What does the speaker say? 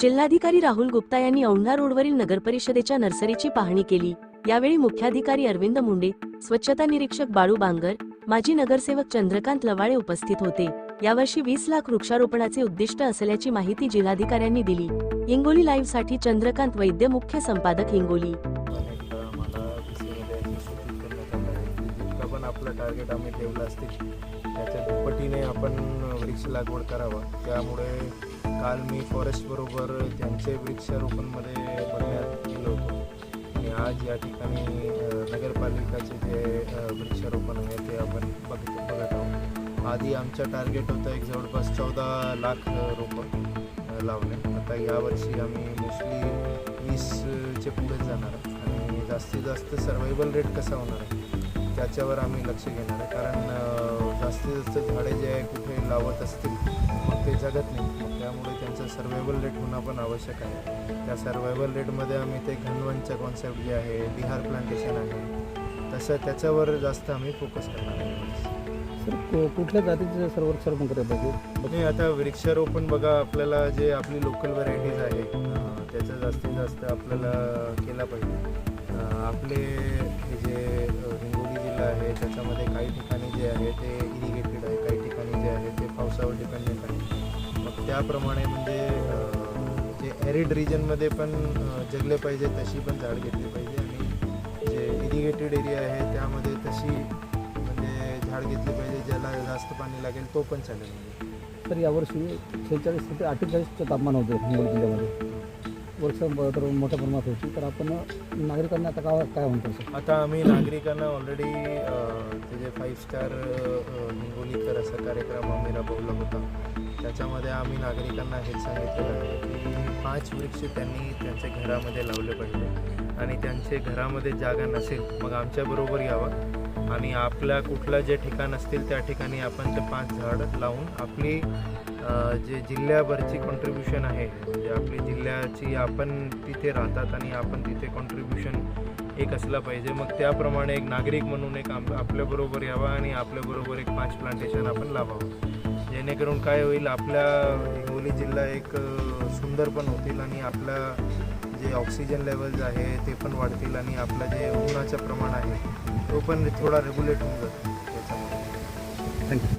जिल्हाधिकारी राहुल गुप्ता यांनी औंढा रोडवरील नगरपरिषदेच्या नर्सरीची पाहणी केली. यावेळी मुख्याधिकारी अरविंद मुंडे स्वच्छता निरीक्षक बाळू बांगर माजी नगरसेवक चंद्रकांत लवाळे उपस्थित होते. यावर्षी वीस लाख वृक्षारोपणाचे उद्दिष्ट असल्याची माहिती जिल्हाधिकाऱ्यांनी दिली. हिंगोली लाईव्हसाठी चंद्रकांत वैद्य मुख्य संपादक हिंगोली. पण आपलं टार्गेट आम्ही ठेवलं असते. त्याच्या दुप्पटीने आपण वृक्ष लागवड करावा. त्यामुळे काल मी फॉरेस्टबरोबर त्यांचे वृक्षारोपणमध्ये बघण्यात गेलो होतो. आणि आज या ठिकाणी नगरपालिकाचे जे वृक्षारोपण आहे ते आपण बघत बघत आहोत. आधी आमचं टार्गेट होतं एक जवळपास चौदा लाख रोपं लावणे. आता यावर्षी आम्ही मोस्टली वीसचे पुढे जाणार आणि जास्तीत जास्त सर्वायवल रेट कसा होणार आहे त्याच्यावर आम्ही लक्ष घेणार आहे. कारण जास्तीत जास्त झाडे जे आहे कुठे लावत असतील मग ते जगत नाही. मग त्यामुळे त्यांचं सर्वायवल रेट होणं पण आवश्यक आहे. त्या सर्वायवल रेटमध्ये आम्ही ते घनवनचं कॉन्सेप्ट जे आहे बिहार प्लांटेशन आहे तसं त्याच्यावर जास्त आम्ही फोकस करणार आहे. सर कुठल्या जातीचे सर्व वृक्षारोपण करायला पाहिजे नाही आता वृक्षारोपण बघा आपल्याला जे आपली लोकल व्हरायटीज आहे त्याचा जास्तीत जास्त आपल्याला केला पाहिजे. आपले जे हिंगोली जिल्हा आहे त्याच्यामध्ये काही ठिकाणी जे आहे ते इरिगेटेड आहे. काही ठिकाणी जे आहे ते पावसावर डिपेंडेंट आहे. मग त्याप्रमाणे म्हणजे जे ॲरिड रिजनमध्ये पण जगले पाहिजे तशी पण झाड घेतली पाहिजे. आणि जे इरिगेटेड एरिया आहे त्यामध्ये तशी म्हणजे झाड घेतली पाहिजे. ज्याला जास्त पाणी लागेल तो पण चालेल. म्हणजे तर यावर्षी शेहेचाळीस ते अठ्ठेचाळीसचं तापमान होतं मुंबई जिल्ह्यामध्ये. वर्ष तर मोठ्या प्रमाणात होती. तर आपण नागरिकांना आता काय काय म्हणतो सर? आता आम्ही नागरिकांना ऑलरेडी ते जे फाईव्ह स्टार हिंगोलीकर असा कार्यक्रम आम्ही राबवला होता. त्याच्यामध्ये आम्ही नागरिकांना हेच सांगितलेलं आहे की पाच वृक्ष त्यांनी त्यांच्या घरामध्ये लावले पाहिजे. आणि त्यांचे घरामध्ये जागा नसेल मग आमच्याबरोबर यावा. आणि आपल्या कुठलं जे ठिकाण असतील त्या ठिकाणी आपण ते पाच झाड लावून आपली जे जिल्ह्याभरची कॉन्ट्रीब्युशन आहे म्हणजे आपली जिल्ह्याची आपण तिथे राहतात आणि आपण तिथे कॉन्ट्रीब्युशन एक असलं पाहिजे. मग त्याप्रमाणे एक नागरिक म्हणून एक आम आपल्याबरोबर यावा आणि आपल्याबरोबर एक पाच प्लांटेशन आपण लावावं. जेणेकरून काय होईल आपल्या हिंगोली जिल्हा एक सुंदर पण होतील आणि आपल्या जे ऑक्सिजन लेवल्स आहे ते पण वाढतील आणि आपलं जे उन्हाचं प्रमाण आहे तो पण थोडा रेग्युलेट होऊन जातो. त्याच्यामुळे थँक्यू